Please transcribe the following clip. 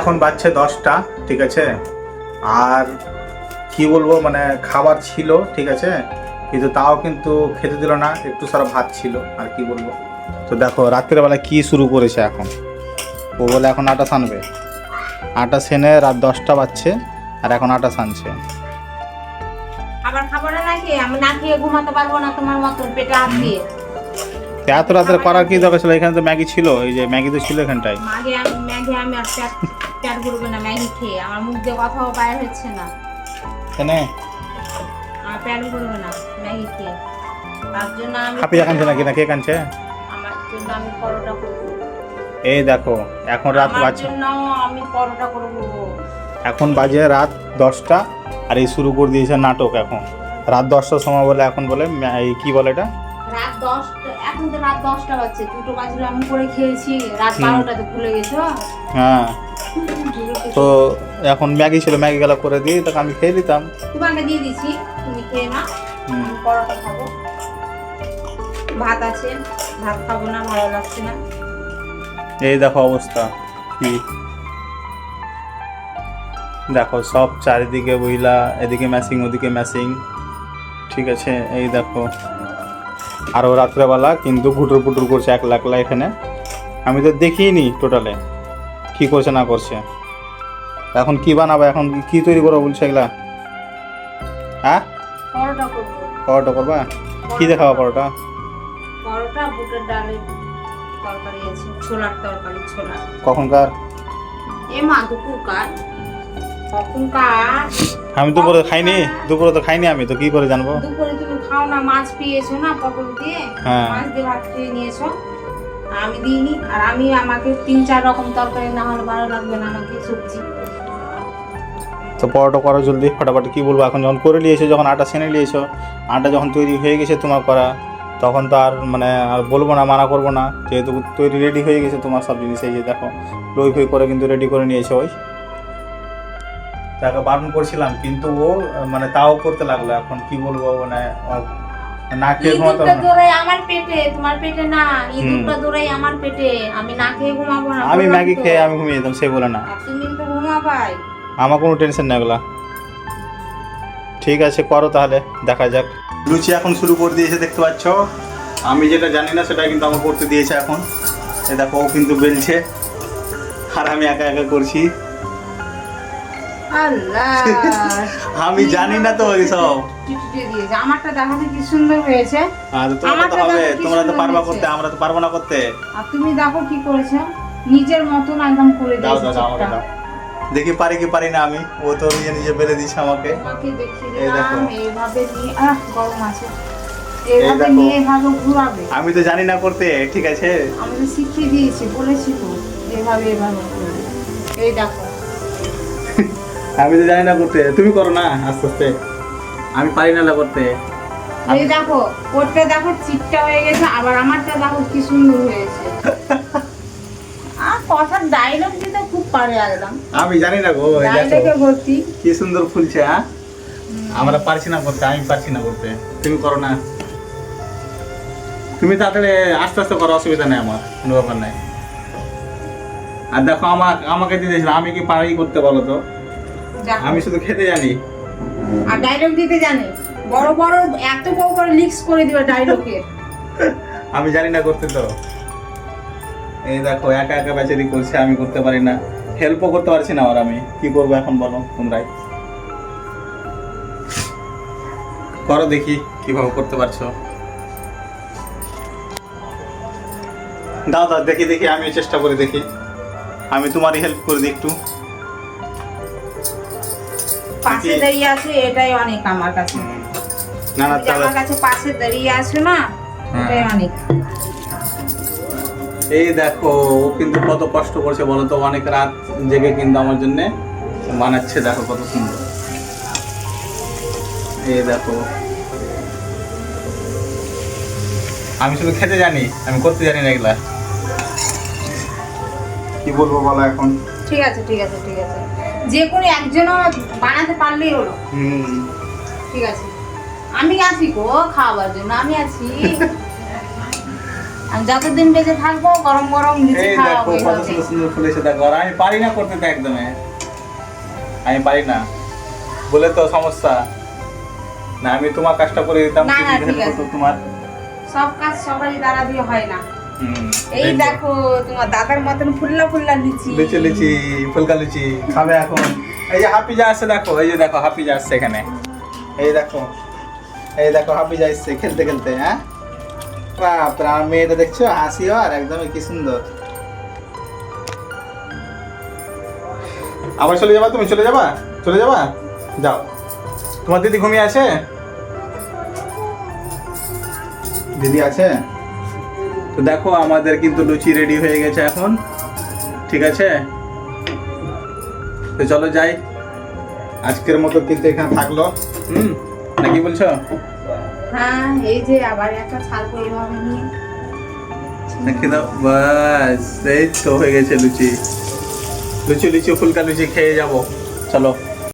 এখন বাজছে দশটা, ঠিক আছে? আর কি বলব মানে খাবার ছিল, ঠিক আছে? কিন্তু তাও কিন্তু খেতে দিল না, একটু সারা ভাত ছিল, আর কি বলব? তো দেখো রাত্রেবেলা কি শুরু করেছে এখন? ও বলে এখন আটা সানবে। আটা সেনে রাত দশটা বাজছে, আর এখন আটা সানছে। আবার খাব না নাকি আমি না খেয়ে ঘুমাতে পারব না তোমার মতন পেটে তো এত রাত্রে করার কি দরকার ছিল? এখানে তো ম্যাগি ছিল এই যে ম্যাগি তো ছিল এখানটায়। মাগে আমি ম্যাগে আমি আর প্যাট প্যাট করব না ম্যাগি খেয়ে। আমার মুখ দিয়ে কথাও বাইরে হচ্ছে না। এখানে আমার প্যাট করবে না ম্যাগি খেয়ে। তার জন্য আমি কানছে নাকি? না কে কানছে আমার জন্য আমি পরোটা করব। এই দেখো এখন রাত বাজছে। জন্য আমি পরোটা করব। এখন বাজে রাত দশটা আর এই শুরু করে দিয়েছে নাটক এখন। রাত দশটার সময় বলে এখন বলে এই কি বলে এটা? রাত দশটা এখন তো রাত দশটা বাজছে দুটো বাজলে আমি করে খেয়েছি রাত বারোটাতে ভুলে গেছো? হ্যাঁ। তো এখন ম্যাগি ছিল ম্যাগি গেলা করে দিয়ে তখন আমি খেয়ে দিতাম। তোমাকে দিয়ে দিছি তুমি খেয়ে না পরোটা খাব। ভাত আছে ভাত খাব না ভালো লাগছে না। এই দেখো অবস্থা কি? দেখো সব চারিদিকে বইলা এদিকে ম্যাসিং ওদিকে ম্যাসিং ঠিক আছে এই দেখো। আরও রাত্রেবেলা কিন্তু ঘুটুর পুটুর করছে একলা একলা এখানে। আমি তো দেখিনি টোটালে কি করছে না করছে। এখন কি বানাবে এখন কি তৈরি করব বলছে এগুলা? হ্যাঁ? পরোটা করবা। কি দেখাবা পরোটা? পরোটা বুটের ডালের তরকারি আছে ছোলার তরকারি ছোলা। কখনকার এ মা দুপুরকার। কখনকার আমি দুপুরে খাইনি দুপুরে তো খাইনি আমি তো কি করে জানব? দুপুরে তুমি খাও না মাছ পেয়েছ না পটল দিয়ে? হ্যাঁ। মাছ দিয়ে ভাত খেয়ে নিয়েছো। আমি দিইনি আর আমি আমাকে তিন চার রকম তরকারি না হলে ভালো লাগবে না আমাকে সবজি। তো পরোটা করো জলদি ফটাফট কি বলব এখন যখন করে নিয়েছো যখন আটা সেনে নিয়েছো আটা যখন তৈরি হয়ে গেছে তোমার করা তখন তো আর মানে আর বলব না মানা করব না যেহেতু তৈরি রেডি হয়ে গেছে তোমার সব জিনিস এই যে দেখো লই ফই করে কিন্তু রেডি করে নিয়েছে ওই। তাকে বারণ করছিলাম কিন্তু ও মানে তাও করতে লাগল। এখন কি বলব মানে না খেয়ে ঘুমাতে ইঁদুরটা হবে না। দৌড়াই আমার পেটে তোমার পেটে না হুম। ইঁদুরটা দৌড়াই আমার পেটে। আমি না খেয়ে ঘুমাবো না আমি ম্যাগি খেয়ে আমি ঘুমিয়ে যেতাম সে বলে না। তুমি তো ঘুমাবাই। আমার কোনো টেনশন নেই ঠিক আছে করো তাহলে দেখা যাক। লুচি এখন শুরু করে দিয়েছে দেখতে পাচ্ছ? আমি যেটা জানি না সেটা কিন্তু আমার করতে দিয়েছে এখন। এ দেখো ও কিন্তু বেলছে। আর আমি একা একা করছি। আল্লাহ। আমি জানি না তো দিয়েছে। আমারটা দেখাতে কি সুন্দর হয়েছে। আর তোমরা তো হবে তোমরা তো পারবা করতে আমরা তো পারব না করতে। আর তুমি দেখো কি করেছ? নিজের মতন একদম করে দাও দাও আমাকে দাও। দেখি পারি কি পারি না আমি। ও তো নিজে নিজে বেলে দিচ্ছে আমাকে। এই দেখো। এইভাবে নিয়ে আহ গরম আছে। এইভাবে নিয়ে এইভাবে ঘুরাবে। আমি তো জানি না করতে ঠিক আছে? আমি তো শিখিয়ে দিয়েছি বলেছি তো এইভাবে করবে। এই দেখো। আমি তো জানি না করতে তুমি করো না আস্তে আস্তে। আমি পারি না করতে। এই দেখো ওরটা দেখো চিটটা হয়ে গেছে আবার আমারটা দেখো কি সুন্দর হয়েছে। আর কথার ডায়লগ দিতে খুব পারে একদম। আমি জানি না গো ডায়লগে ভর্তি। কি সুন্দর ফুলছে হ্যাঁ? আমরা পারছি না করতে আমি পারছি না করতে। তুমি করো না। তুমি তাড়াতাড়ি আস্তে আস্তে করো অসুবিধা নেই আমার কোনো ব্যাপার নাই। আর দেখো আমার আমাকে দিয়ে দিয়েছিল আমি কি পারি করতে বলো তো? আমি শুধু খেতে জানি। আর ডায়লগ দিতে জানে। বড় বড় এত বড় বড় লিক্স করে দিবে ডায়লগের আমি জানি না করতে তো। এই দেখো একা একা বেচারি করছে আমি করতে পারি না। হেল্পও করতে পারছি না আর আমি। কি করব এখন বলো তোমরাই। করো দেখি কীভাবে করতে পারছ। দাও দাও দেখি দেখি আমি চেষ্টা করে দেখি। আমি তোমারই হেল্প করে দিই একটু। পাশে দাঁড়িয়ে আছে এটাই অনেক আমার কাছে। না আমার কাছে পাশে দাঁড়িয়ে আছো না হ্যাঁ। এটাই অনেক। এই দেখো ও কিন্তু কত কষ্ট করছে বলো তো অনেক রাত জেগে কিন্তু আমার জন্য বানাচ্ছে দেখো কত সুন্দর। এই দেখো। আমি শুধু খেতে জানি আমি করতে জানি না এগুলা। কি বলব বলো এখন? ঠিক আছে ঠিক আছে ঠিক আছে। যে কোনো একজনও বানাতে পারলেই হলো। ঠিক আছে। আমি আছি গো খাওয়ার জন্য আমি আছি। আমি যতদিন বেঁচে থাকব গরম গরম লুচি খাওয়াবো কত সুন্দর সুন্দর ফুল এসে দেখো। আর আমি পারি না করতে তো একদমে। আমি পারি না। বলে তো সমস্যা। না আমি তোমার কাজটা করে দিতাম না, না, ঠিক আছে। তোমার। সব কাজ সবাই দ্বারা দিয়ে হয় না। এই দেখো তোমার দাদার মতন ফুল্লা ফুল্লা লুচি। লুচি লুচি ফুলকা লুচি খাবে এখন। এই যে হাফিজা আসছে দেখো এই যে দেখো হাফিজা আসছে এখানে। এই দেখো এই দেখো হাফিজা আসছে খেলতে খেলতে হ্যাঁ? বাপরে আমার মেয়েটা দেখছ? হাসি আর একদমই কি সুন্দর। আবার চলে যাবা তুমি? চলে যাবা? চলে যাবা? যাও। তোমার দিদি ঘুমিয়ে আছে? দিদি আছে? তো দেখো আমাদের কিন্তু লুচি রেডি হয়ে গেছে এখন। ঠিক আছে? তো চলো যাই। আজকের মতো কিন্তু এখানে থাকল। হুম? নাকি বলছো? হ্যাঁ এই যে আবার একটা ছাড়বো এইভাবে নিয়ে। নাকি দাও বাস এই তো হয়ে গেছে লুচি। লুচি লুচি ফুলকা লুচি খেয়ে যাব। চলো।